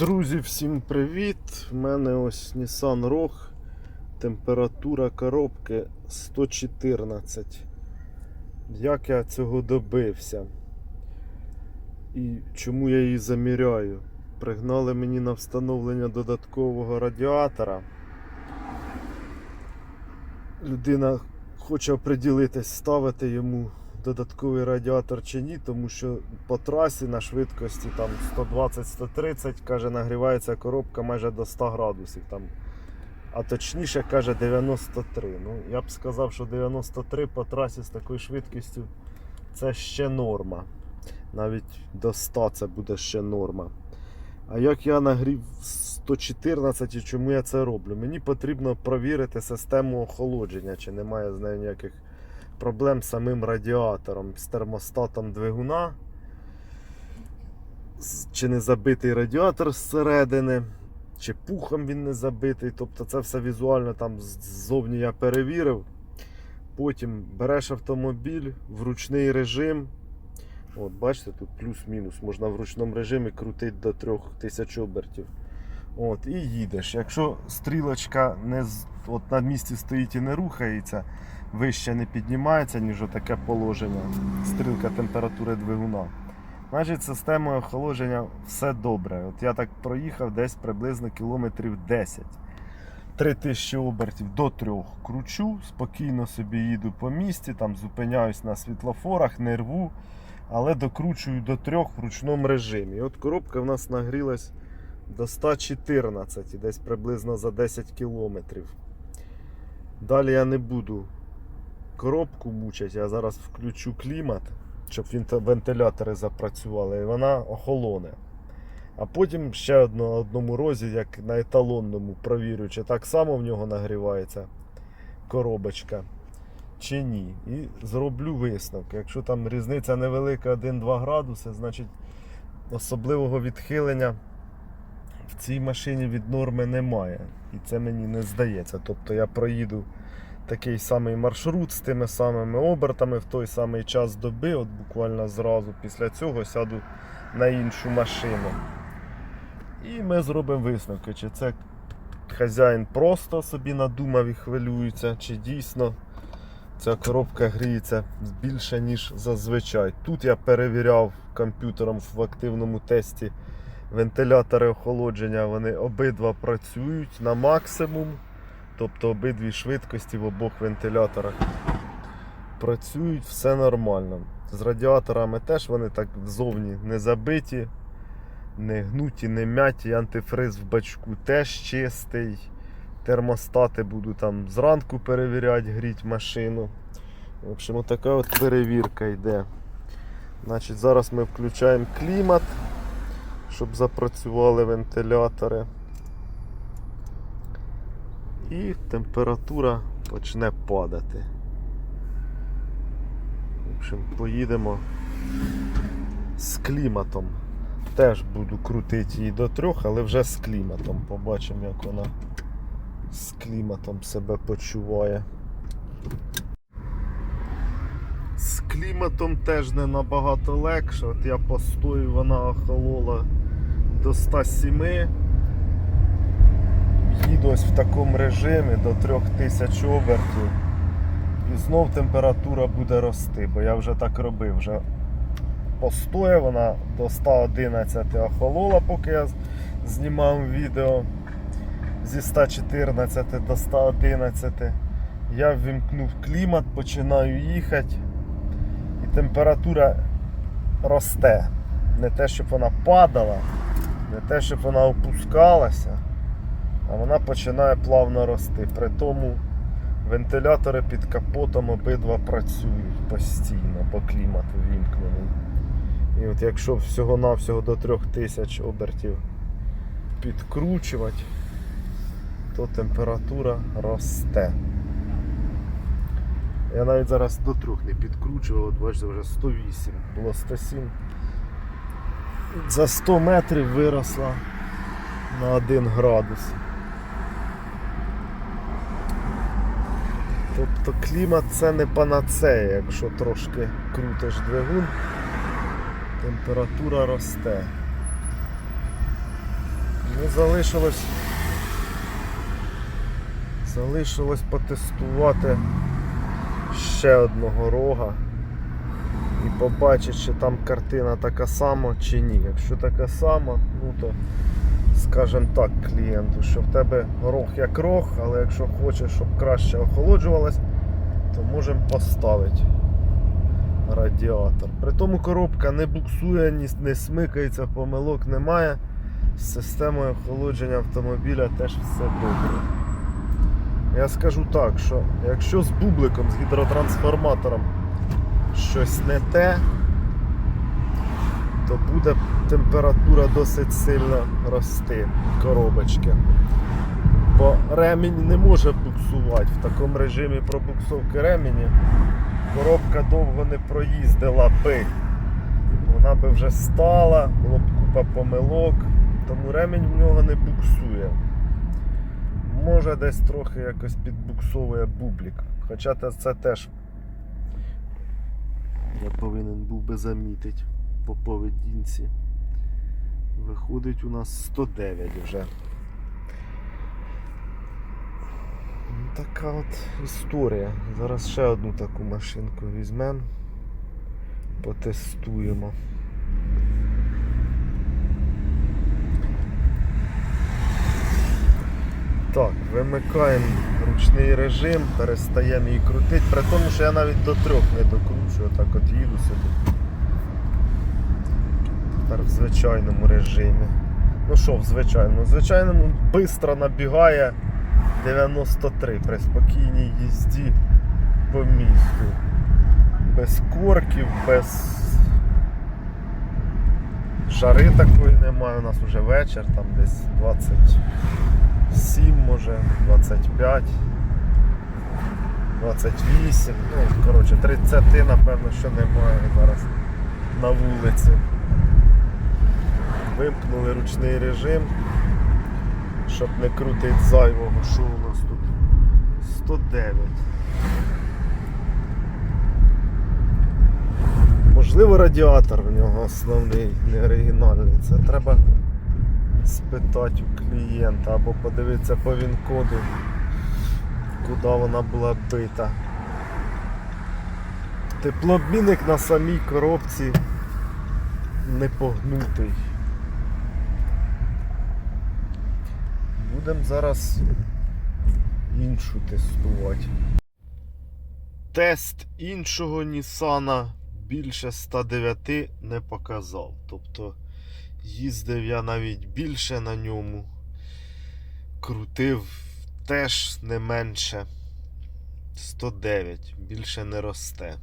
Друзі, всім привіт! У мене ось Nissan Rogue. Температура коробки 114. Як я цього добився? І чому я її заміряю? Пригнали мені на встановлення додаткового радіатора. Людина хоче оприділитись, ставити йому додатковий радіатор чи ні, тому що по трасі на швидкості там 120-130 каже, нагрівається коробка майже до 100 градусів. Там, а точніше каже 93. Ну, я б сказав, що 93 по трасі з такою швидкістю це ще норма. Навіть до 100 це буде ще норма. А як я нагрів 114 і чому я це роблю? Мені потрібно провірити систему охолодження, чи немає з нею ніяких проблем з самим радіатором, з термостатом двигуна. Чи не забитий радіатор зсередини, чи пухом він не забитий. Тобто це все візуально там ззовні я перевірив. Потім береш автомобіль в ручний режим. От, бачите, тут плюс-мінус. Можна в ручному режимі крутити до 3000 обертів. От, і їдеш. Якщо стрілочка не от на місці стоїть і не рухається, вище не піднімається, ніж таке положення, стрілка температури двигуна. Значить, системою охолодження все добре. От я так проїхав десь приблизно кілометрів 10. 3000 обертів до 3 кручу, спокійно собі їду по місті, там зупиняюсь на світлофорах, не рву, але докручую до 3 в ручному режимі. І от коробка в нас нагрілась до 114, десь приблизно за 10 кілометрів. Далі я не буду коробку мучать, я зараз включу клімат, щоб вентилятори запрацювали, і вона охолоне. А потім ще одно, одному розі, як на еталонному, провірю, чи так само в нього нагрівається коробочка, чи ні. І зроблю висновок. Якщо там різниця невелика 1-2 градуси, значить особливого відхилення в цій машині від норми немає. І це мені не здається. Тобто я проїду такий самий маршрут з тими самими обертами в той самий час доби, от буквально зразу після цього сяду на іншу машину. І ми зробимо висновки, чи це хазяїн просто собі надумав і хвилюється, чи дійсно ця коробка гріється більше, ніж зазвичай. Тут я перевіряв комп'ютером в активному тесті вентилятори охолодження, вони обидва працюють на максимум. Тобто обидві швидкості в обох вентиляторах працюють, все нормально. З радіаторами теж вони так ззовні не забиті, не гнуті, не мяті. Антифриз в бачку теж чистий. Термостати буду там зранку перевіряти, гріть машину. В общем, отака от перевірка йде. Значить, Зараз ми включаємо клімат, щоб запрацювали вентилятори. І температура почне падати. В общем, поїдемо з кліматом. Теж буду крутити її до трьох, але вже з кліматом. Побачимо, як вона з кліматом себе почуває. З кліматом теж не набагато легше. От я постою, вона охолола до 107. Ось в такому режимі до 3000 обертів. І знов температура буде рости, бо я вже так робив. Вже постоє вона до 111 охолола, поки я знімав відео зі 114 до 111. Я ввімкнув клімат, починаю їхати. І температура росте. Не те, щоб вона падала, не те, щоб вона опускалася а вона починає плавно рости. При тому вентилятори під капотом обидва працюють постійно, по клімату вімкнений. І от якщо всього-навсього до 3000 обертів підкручувати, то температура росте. Я навіть зараз до трьох не підкручував, от бачите, вже 108, було 107. За 100 метрів виросла на 1 градус. Тобто клімат це не панацея, якщо трошки крутиш двигун, температура росте. Ну, залишилось. Залишилось потестувати ще одного рога і побачити, чи там картина така сама чи ні. Якщо така сама, ну то скажем так клієнту, що в тебе рог як рог, але якщо хочеш, щоб краще охолоджувалось, то можемо поставити радіатор. При тому коробка не буксує, ні, не смикається, помилок немає. З системою охолодження автомобіля теж все добре. Я скажу так, що якщо з бубликом, з гідротрансформатором щось не те, то буде температура досить сильно рости коробочки. Бо ремінь не може буксувати. В такому режимі пробуксовки ремені коробка довго не проїздила би. Вона би вже стала, було б купа помилок, тому ремінь в нього не буксує. Може десь трохи якось підбуксовує бублік. Хоча це теж я повинен був би замітити по поведінці. Виходить у нас 109 вже. Така от історія. Зараз ще одну таку машинку візьмемо, потестуємо. Так, вимикаємо ручний режим, перестаємо її крутити, при тому, що я навіть до трьох не докручую, отак от їду собі. В звичайному режимі. Ну що в звичайному? В звичайному швидко набігає 93 при спокійній їзді по місту. Без корків, без жари такої немає. У нас вже вечір, там десь 27, може, 25, 28. Ну, коротше, 30 напевно, що немає зараз на вулиці. Вимкнули ручний режим, щоб не крутити зайвого, що у нас тут 109. Можливо, радіатор в нього основний, не оригінальний. Це треба спитати у клієнта або подивитися по він-коду, куди вона була бита. Теплообмінник на самій коробці не погнутий. Будемо зараз іншу тестувати. Тест іншого Нісана більше 109 не показав. Тобто їздив я навіть більше на ньому. Крутив теж не менше 109, більше не росте.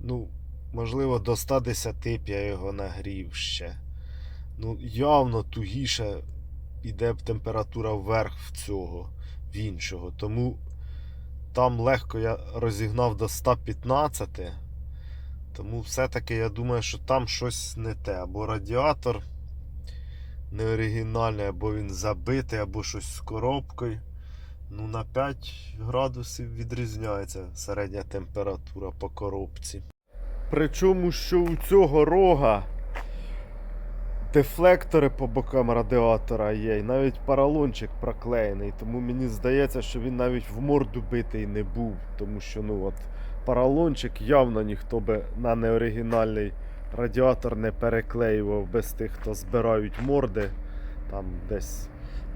Ну, можливо, до 110 я його нагрів ще. Ну, явно тугіше йде б температура вверх в цього, в іншого. Тому там легко я розігнав до 115. Тому все-таки я думаю, що там щось не те. Або радіатор не оригінальний, або він забитий, або щось з коробкою. Ну, на 5 градусів відрізняється середня температура по коробці. Причому, що у цього рога дефлектори по бокам радіатора є, і навіть поролончик проклеєний. Тому мені здається, що він навіть в морду битий не був. Тому що ну от поролончик явно ніхто би на неоригінальний радіатор не переклеював без тих, хто збирають морди там десь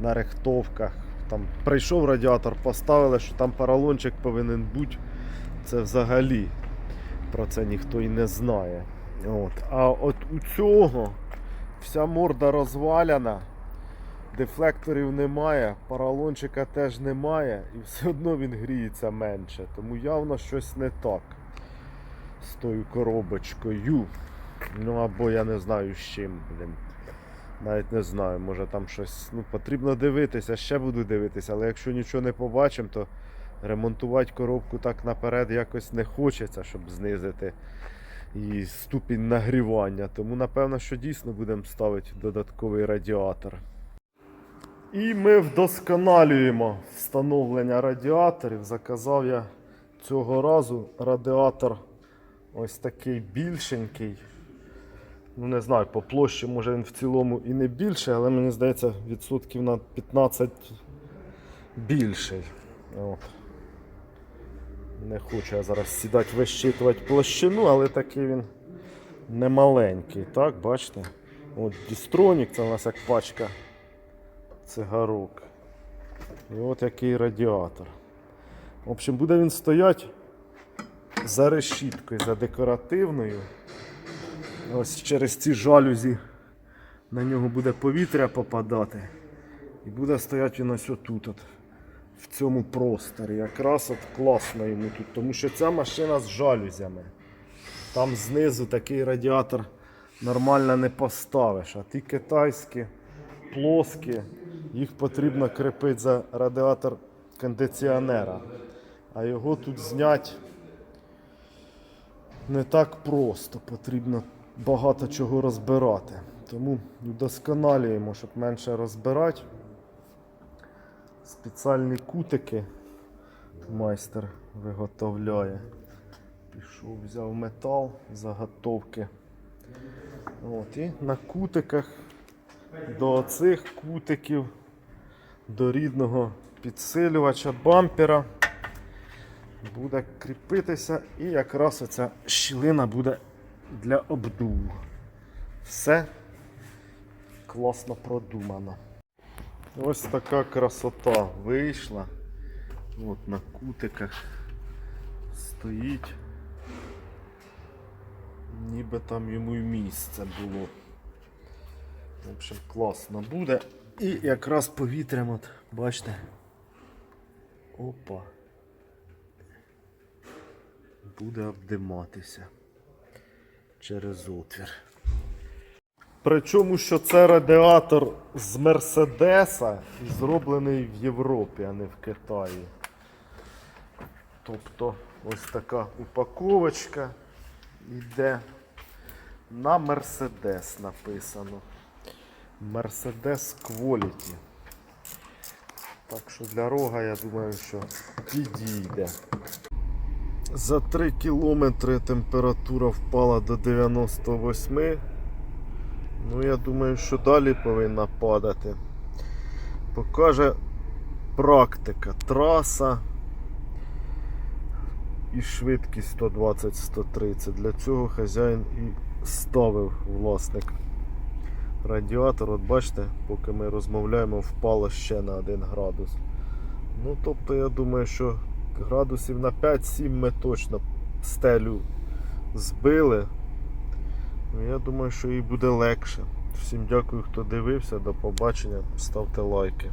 на рихтовках. Там прийшов радіатор, поставили, що там поролончик повинен бути. Це взагалі про це ніхто і не знає. От. А от у цього вся морда розваляна, дефлекторів немає, поролончика теж немає, і все одно він гріється менше. Тому явно щось не так з тою коробочкою. Ну або я не знаю з чим, блін. Навіть не знаю, може там щось. Ну, потрібно дивитися, ще буду дивитися, але якщо нічого не побачимо, то ремонтувати коробку так наперед якось не хочеться, щоб знизити і ступінь нагрівання. Тому напевно, що дійсно будемо ставити додатковий радіатор. І ми вдосконалюємо встановлення радіаторів. Заказав я цього разу радіатор ось такий більшенький. Ну не знаю, по площі може він в цілому і не більше, але мені здається, відсотків на 15 більший. От. Не хочу я зараз сідати вищитувати площину, але такий він не маленький, так, бачите? От Дістронік, це у нас як пачка цигарок. І от який радіатор. В общем, буде він стояти за решіткою, за декоративною. Ось через ці жалюзі на нього буде повітря попадати. І буде стояти він ось отут, от, в цьому просторі. Якраз от класно йому тут, тому що ця машина з жалюзями. Там знизу такий радіатор нормально не поставиш, а ті китайські, плоскі, їх потрібно кріпити за радіатор кондиціонера. А його тут зняти не так просто, потрібно багато чого розбирати. Тому вдосконалюємо, щоб менше розбирати. Спеціальні кутики майстер виготовляє. Пішов, взяв метал, заготовки. От, і на кутиках до цих кутиків, до рідного підсилювача бампера буде кріпитися і якраз оця щілина буде для обдуву. Все класно продумано. Ось така красота вийшла. От на кутиках стоїть. Ніби там йому й місце було. В общем, класно буде. І якраз повітрям, от, бачите. Опа. Буде обдиматися через отвір. Причому, що це радіатор з Мерседеса зроблений в Європі, а не в Китаї. Тобто ось така упаковочка йде на Мерседес написано. Мерседес Quality. Так що для рога я думаю, що підійде. За 3 кілометри температура впала до 98. Ну, я думаю, що далі повинна падати. Покаже практика. Траса і швидкість 120-130. Для цього хазяїн і ставив власник радіатор. От бачите, поки ми розмовляємо, впало ще на 1 градус. Ну, тобто, я думаю, що градусів на 5-7 ми точно стелю збили. Ну, я думаю, що їй буде легше. Всім дякую, хто дивився. До побачення. Ставте лайки.